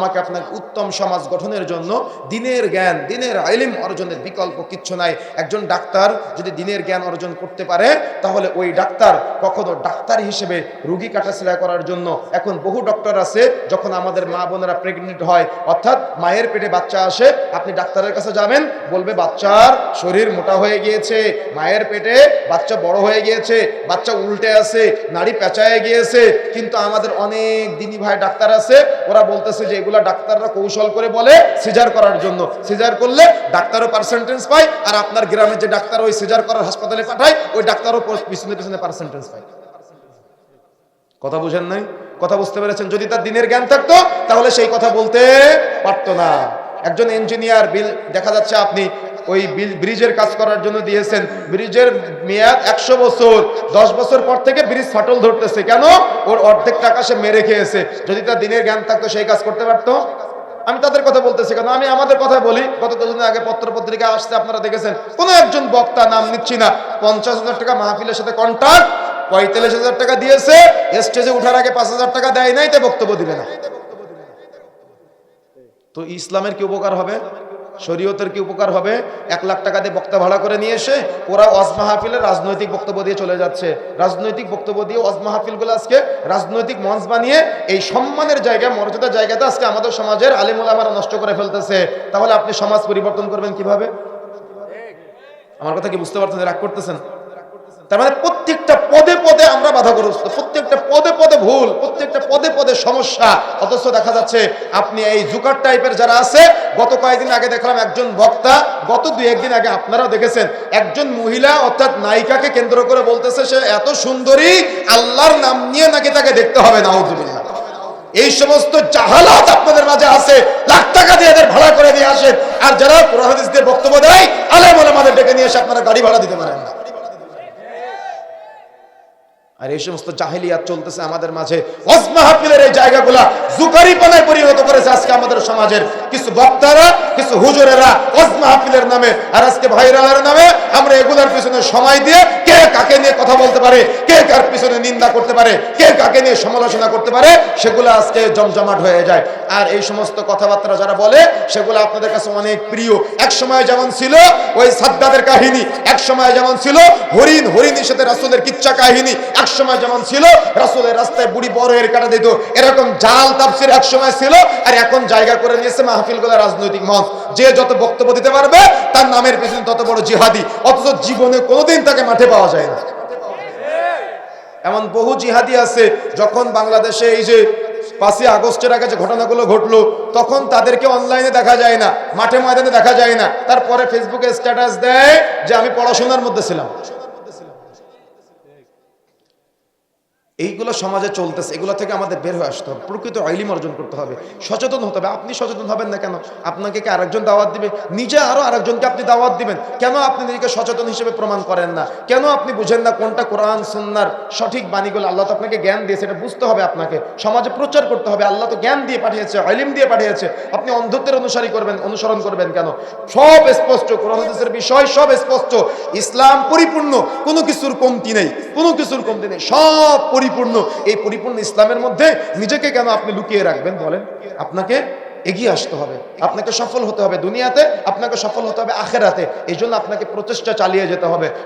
আমাকে আপনাকে উত্তম সমাজ গঠনের জন্য দিনের জ্ঞান, দিনের আইলিম অর্জনের বিকল্প কিচ্ছু নাই। একজন ডাক্তার যদি দিনের জ্ঞান অর্জন করতে পারে, তাহলে ওই ডাক্তার কখনো ডাক্তার হিসেবে রুগী কাটাছেড়া করার জন্য। এখন বহু ডক্টর আছে, যখন আমাদের মা বোনেরা প্রেগনেন্ট হয়, অর্থাৎ মায়ের পেটে বাচ্চা আসে, আপনি ডাক্তারের কাছে যাবেন, বলবে, বাচ্চার শরীর মোটা হয়ে গিয়েছে, মায়ের পেটে বাচ্চা বড় হয়ে গিয়েছে, বাচ্চা উল্টে আছে, নাড়ি পেঁচায় গিয়েছে। কিন্তু আমাদের অনেক দিনী ভাই ডাক্তার আছে, ওরা বলতেছে যে এগুলা ডাক্তাররা কৌশল করে বলে সিজার করার জন্য। সিজার করলে ডাক্তারও পার্সেন্টেজ পায়, আর আপনার গ্রামের যে ডাক্তার ওই সিজার করার হাসপাতালে পাঠায়, ওই ডাক্তারও পিছনে পিছনে পার্সেন্টেজ পায়। কথা বুঝেন নাই? কথা বুঝতে পেরেছেন? যদি তার দিনের জ্ঞান থাকতো, তাহলে সেই কথা বলতে পারতো না। একজন ইঞ্জিনিয়ার বিল দেখা যাচ্ছে আপনি ওই ব্রিজের কাজ করার জন্য দিয়েছেন। ব্রিজের মেয়াদ একশো বছর। দশ বছর পর থেকে ব্রিজ ফাটল ধরতেছে। কেন? ওর অর্ধেক টাকা সে মেরে খেয়েছে। যদি তার দিনের জ্ঞান থাকতো সেই কাজ করতে পারতো। আমি তাদের কথা বলতেছি কেন? আমি আমাদের কথা বলি। গত দুদিন আগে পত্র পত্রিকা আসছে, আপনারা দেখেছেন। কোন একজন বক্তা নাম নিচ্ছি না। পঞ্চাশ হাজার টাকা মাহফিলের সাথে কন্ট্রাক্ট পঁয়তাল্লিশ হাজার টাকা দিয়েছে। স্টেজে উঠার আগে পাঁচ হাজার টাকা দেয় নাই, তাই বক্তব্য দিবে না। তো ইসলামের কি উপকার হবে? শরীয়তের কি উপকার হবে? এক লাখ টাকা দিয়ে বক্তা ভাড়া করে নিয়ে এসে ওরা ওয়াজ মাহফিলের রাজনৈতিক বক্তব্য দিয়ে চলে যাচ্ছে। রাজনৈতিক বক্তব্য দিয়ে ওয়াজ মাহফিলগুলো আজকে রাজনৈতিক মঞ্চ বানিয়ে এই সম্মানের জায়গায়, মর্যাদার জায়গাতে আজকে আমাদের সমাজের আলিমুল আমারা নষ্ট করে ফেলতেছে। তাহলে আপনি সমাজ পরিবর্তন করবেন কীভাবে? আমার কথা কি বুঝতে পারছেন? রাগ করতেছেন? তার মানে প্রত্যেকটা পদে পদে আমরা বাধাগ্রস্ত, প্রত্যেকটা পদে পদে ভুল পদে পদে সমস্যা। অথচ দেখা যাচ্ছে আপনি এই জুকার টাইপের যারা আছে, গত কয়েকদিন আগে দেখলাম একজন বক্তা, গত দুই একদিন আগে আপনারাও দেখেছেন, একজন মহিলা অর্থাৎ নায়িকাকে কেন্দ্র করে বলতেছে, সে এত সুন্দরী, আল্লাহর নাম নিয়ে নাকি তাকে দেখতে হবে, নাউজুবিল্লাহ। এই সমস্ত জাহালাত আপনাদের মাঝে আছে, লাখ টাকা দিয়ে এদের ভাড়া করে নিয়ে আসেন। আর যারা পুরাহাদিসদের বক্তব্য দেয়, আলেম আমাদের ডেকে নিয়ে এসে আপনারা গাড়ি ভাড়া দিতে পারেন না। আর এই সমস্ত জাহিলিয়াত চলতেছে আমাদের মাঝে। ওয়াজ এই জায়গাগুলা জুকারিপানায় পরিণত করেছে আজকে আমাদের সমাজের। কিছু বক্তারা, কিছু হুজুরেরা ওয়াজ নামে আর আজকে ভাইরালের নামে আমরা এগুলার পিছনে সময় দিয়ে কে কাকে নিয়ে কথা বলতে পারে, কে কার পিছনে নিন্দা করতে পারে, কে কাকে নিয়ে সমালোচনা করতে পারে, সেগুলো আজকে জমজমাট হয়ে যায়। আর এই সমস্ত কথাবার্তা যারা বলে, সেগুলো আপনাদের কাছে অনেক প্রিয়। এক সময় যেমন ছিল ওই সাদ্দাদের কাহিনী, এক সময় যেমন ছিল হরিণ হরিণের সাথে রাসুলের কিচ্ছা কাহিনী, এক সময় যেমন ছিল, রাসুলের রাস্তায় বুড়ি বড় এর কাটা দিত। এরকম জাল তাপসির এক সময় ছিল, আর এখন জায়গা করে নিয়েছে মাহফিলগুলো রাজনৈতিক মঞ্চ। যে যত বক্তব্য দিতে পারবে, তার নামের পিছনে তত বড় জিহাদি। অথচ জীবনে কোনোদিন তাকে মাঠে পাওয়া যায় না। এমন বহু জিহাদি আছে, যখন বাংলাদেশে এই যে পাঁচই আগস্টের আগে যে ঘটনাগুলো ঘটলো, তখন তাদেরকে অনলাইনে দেখা যায় না, মাঠে ময়দানে দেখা যায় না। তারপরে ফেসবুকে স্ট্যাটাস দেয় যে, আমি পড়াশোনার মধ্যে ছিলাম। এইগুলো সমাজে চলতেছে, এগুলো থেকে আমাদের বের হয়ে আসতে হবে। প্রকৃত আইলিম অর্জন করতে হবে, সচেতন হতে হবে। আপনি সচেতন হবেন না কেন? আপনাকে কি আরেকজন দাওয়াত দিবে? নিজে আরও আরেকজনকে আপনি দাওয়াত দিবেন। কেন আপনি নিজেকে সচেতন হিসেবে প্রমাণ করেন না? কেন আপনি বুঝেন না কোনটা কোরআন, সুন্নার সঠিক বাণীগুলো আল্লাহ তো আপনাকে জ্ঞান দিয়েছে, এটা বুঝতে হবে আপনাকে। সমাজে প্রচার করতে হবে, আল্লাহ তো জ্ঞান দিয়ে পাঠিয়েছে আইলিম দিয়ে পাঠিয়েছে। আপনি অন্ধত্বের অনুসারী করবেন, অনুসরণ করবেন কেন? সব স্পষ্ট, কোরআন হাদিসের বিষয় সব স্পষ্ট। ইসলাম পরিপূর্ণ, কোনো কিছুর কমতি নেই, কোনো কিছুর কমতি নেই, সব পরিপূর্ণ, এই পরিপূর্ণ ইসলামের মধ্যে নিজেকে কেন আপনি লুকিয়ে রাখবেন বলেন? আপনাকে এগিয়ে আসতে হবে, আপনাকে সফল হতে হবে দুনিয়াতে, আপনাকে সফল হতে হবে আখেরাতে এই জন্য আপনাকে প্রচেষ্টা চালিয়ে যেতে হবে।